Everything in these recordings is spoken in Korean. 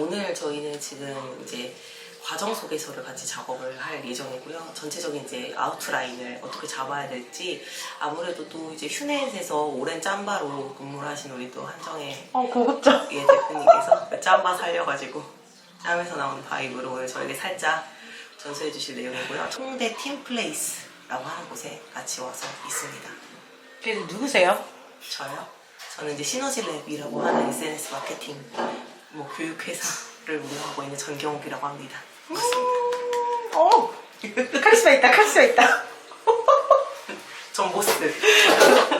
오늘 저희는 지금 이제 과정 소개서를 같이 작업을 할 예정이고요. 전체적인 이제 아웃라인을 어떻게 잡아야 될지 아무래도 또 이제 휴넷에서 오랜 짬바로 근무를 하신 우리 또 한정의 어, 고급져. 예 대표님께서 그 짬바 살려가지고 짬에서 나오는 바이브로 오늘 저에게 살짝 전수해 주실 내용이고요. 통대 팀플레이스라고 하는 곳에 같이 와서 있습니다. 그래서 누구세요? 저요? 저는 이제 시너지랩이라고 하는 SNS 마케팅 뭐 교육회사를 운영하고 있는 전경욱이라고 합니다. 어, 카리스마 있다, 카리스마 있다. 전 보스.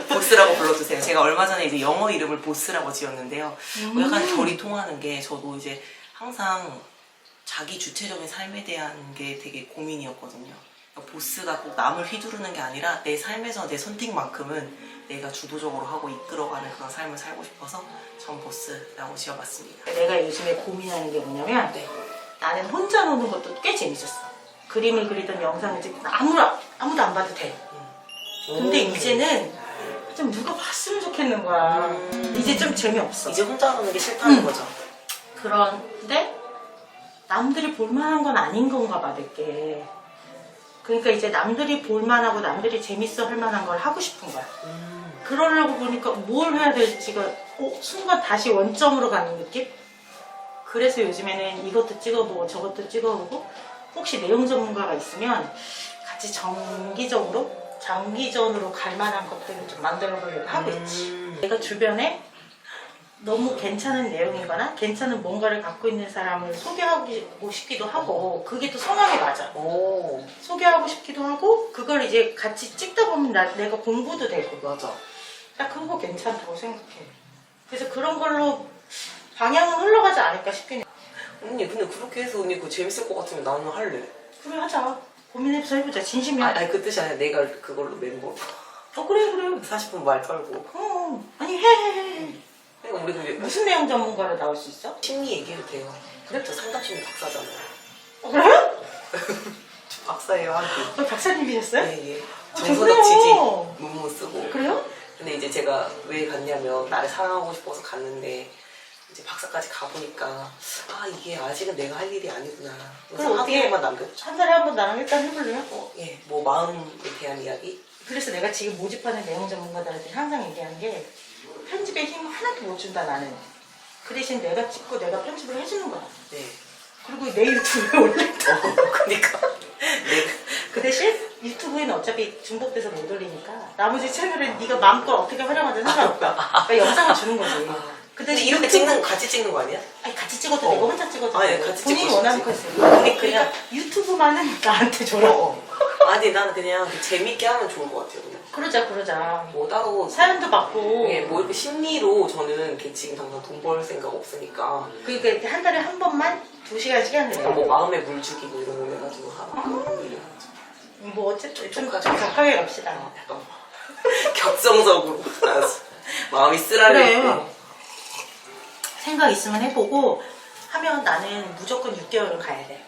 보스라고 불러주세요. 제가 얼마 전에 이제 영어 이름을 보스라고 지었는데요. 뭐 약간 결이 통하는 게 저도 이제 항상 자기 주체적인 삶에 대한 게 되게 고민이었거든요. 그러니까 보스가 꼭 남을 휘두르는 게 아니라 내 삶에서 내 선택만큼은 내가 주도적으로 하고 이끌어가는 그런 삶을 살고 싶어서 전 보스라고 지어봤습니다. 내가 요즘에 고민하는 게 뭐냐면 네. 나는 혼자 노는 것도 꽤 재밌었어. 그림을 그리던 영상을 찍고 아무나, 아무도 안 봐도 돼. 근데 오. 이제는 좀 누가 봤으면 좋겠는 거야. 음. 이제 좀 재미없어. 이제 혼자 노는 게 싫다는 음. 거죠. 그런데 남들이 볼만한 건 아닌 건가 봐, 내게. 그러니까 이제 남들이 볼만하고 남들이 재밌어 할 만한 걸 하고 싶은 거야. 음. 그러려고 보니까 뭘 해야 될지가 어, 순간 다시 원점으로 가는 느낌? 그래서 요즘에는 이것도 찍어보고 저것도 찍어보고 혹시 내용 전문가가 있으면 같이 정기적으로 장기전으로 갈 만한 것들을 좀 만들어 보려고 하고 있지. 음. 내가 주변에 너무 괜찮은 내용이거나 괜찮은 뭔가를 갖고 있는 사람을 소개하고 싶기도 하고 그게 또 성향에 맞아. 오, 소개하고 싶기도 하고 그걸 이제 같이 찍다 보면 나, 내가 공부도 되고 맞아. 나 그거 괜찮다고 생각해. 그래서 그런 걸로 방향은 흘러가지 않을까 싶긴 해. 언니 근데 그렇게 해서 언니 그거 재밌을 것 같으면 나는 할래. 그래 하자. 고민해서 해보자. 진심이야. 아, 아니 그 뜻이 아니라 내가 그걸로 멤버 어 그래 그래. 40분 말 털고. 어 아니 해해해. 그러니까 우리 근데 무슨 내용 전문가로 나올 수 있어? 심리 얘기해도 돼요. 그래? 저 상담심리 박사잖아요. 어, 그래? 저 박사예요 한테. 어, 박사님이셨어요? 예, 예. 어, 정서적. 지지 논문 쓰고. 그래요? 근데 이제 제가 왜 갔냐면 나를 사랑하고 싶어서 갔는데 이제 박사까지 가보니까 아 이게 아직은 내가 할 일이 아니구나. 그래서 그럼 어떻게- 한국에만 남겼죠. 한 달에 한 번 나랑 일단 해볼래요? 어, 예, 뭐 마음에 대한 이야기. 그래서 내가 지금 모집하는 내용 전문가들한테 항상 얘기하는 게 편집에 힘 하나도 못 준다 나는. 그 대신 내가 찍고 내가 편집을 해주는 거야. 네. 그리고 내 유튜브에 올린다. 어, 그러니까 내가 그 대신 유튜브에는 어차피 중복돼서 못 올리니까 나머지 채널은 네가 마음껏 어떻게 활용하든 상관없다. 그러니까 영상을 주는 거지. 아, 그 근데 이렇게 찍는 같이 찍는 거 아니야? 아니 같이 찍어도 어. 되고 혼자 찍어도 아, 예, 되고 같이 본인이 수 원하는 있지. 코스. 근데 그러니까 유튜브만은 나한테 줘라. 어. 아니 나는 그냥 그 재밌게 하면 좋을 것 같아요. 그냥. 그러자 그러자. 뭐 따로 사연도 받고 예, 뭐 이렇게 심리로 저는 이렇게 지금 당장 돈 벌 생각 없으니까 그러니까 이렇게 한 달에 한 번만 두 시간 시간을 내. 뭐 마음에 물 주기 뭐 이런 거 해가지고 하고 뭐 어쨌든 좀 촉촉하죠. 적하게 갑시다. 어, 약간 격정적으로 알았어. 마음이 쓰라려 그래. 있고 생각 있으면 해보고 하면 나는 무조건 6개월은 가야 돼.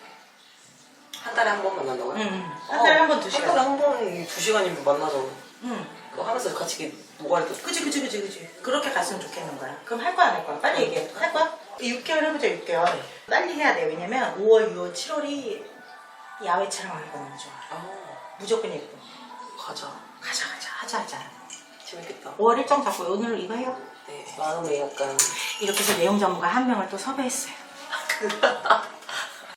한 달에 한 번 만난다고요? 응. 한 달에 한 번두한 시간. 달에 한 번 두 시간이면 만나죠. 응. 그거 하면서 같이 이렇게 노가리 도 그치 그치 그치 그치. 그렇게 갔으면 좋겠는 거야. 그럼 할 거야 안 할 거야? 빨리 얘기해. 할 거야? 6개월 해보자 6개월. 빨리 해야 돼. 왜냐면 5월, 6월, 7월이 야외 촬영하는 거 너무 좋아. 아, 무조건 예뻐. 가자. 가자 가자 하자 하자. 재밌겠다. 5월 일정 잡고 오늘 이거 해요. 네, 마음에 약간 이렇게 해서 내용 전문가 한 명을 또 섭외했어요.